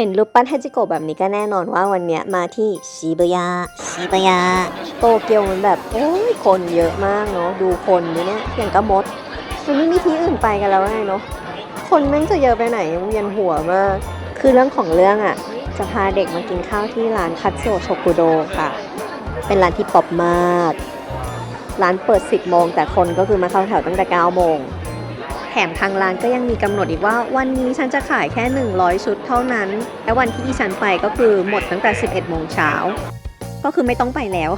เห็นรูปปั้นฮาจิโกะแบบนี้ก็แน่นอนว่าวันเนี้ยมาที่ชิบ u ยะชิบ u ยะโตเกียวมันแบบโอ้ยคนเยอะมากเนาะดูคนดิเนี่ยอย่างกระมดมันไม่มีที่อื่นไปกันแล้วไงเนาะคนแม่งจะเยอะไปไหนเวียนหัวมาก คือเรื่องของเรื่องอะ่ะ จะพาเด็กมากินข้าวที่ร้านคัตโซโชกุโดค่ะ เป็นร้านที่ป๊อปมาก ร้านเปิด 10โมงแต่คนก็คือมาเข้าแถวตั้งแต่9โมงแถ มทางร้านก็ยังมีกำหนดอีกว่าวันนี้ฉันจะขายแค่ 100 ชุดเท่านั้น และวันที่ดิฉันไปก็คือหมดตั้งแต่ 11 โมงเช้า ก็คือไม่ต้องไปแล้ว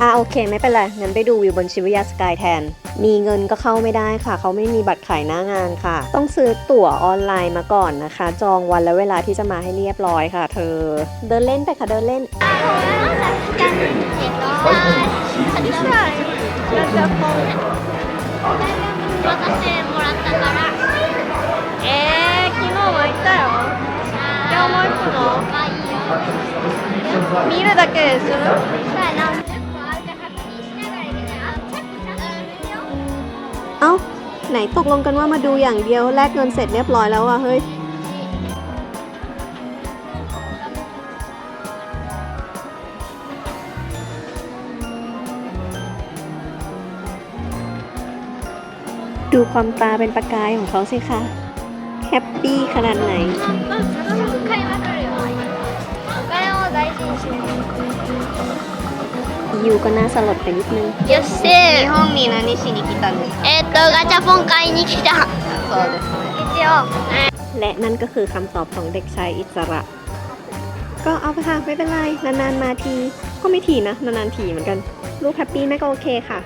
อ่าโอเค ไม่เป็นไร งั้นไปดูวิวบนชิบุยะสกายแทน มีเงินก็เข้าไม่ได้ค่ะ เขาไม่มีบัตรขายหน้างานค่ะ ต้องซื้อตั๋วออนไลน์มาก่อนนะคะ จองวันและเวลาที่จะมาให้เรียบร้อยค่ะ เธอ เดินเล่นไปค่ะเดินเล่น渡してもらったからえー、昨日も行ったよ今日も行くのまあいいよ見るだけでするさあ何十個あるか確認しながら行けないあチェックちゃんとやるよ เอ้า ไหนตกลงกันว่ามาดูอย่างเดียวแลกเงินเสร็จเรียบร้อยแล้วอะเฮ้ย ดูความตาเป็นประกายของเขาสิคะ แฮปปี้ขนาดไหน 買いまくるよお金を大事にしない ยูก็น่าสลดไปนิดนึง よっし日本に何しに来たんですかえーっとガチャポン買いに来たそうですね一応 และนั่นก็คือคำตอบของเด็กชายอิสระ ก็เอาไปค่ะไม่เป็นไร นานๆมาที ก็ไม่ทีนะ นานๆทีเหมือนกัน ลูกแฮปปี้แม่ก็โอเคค่ะ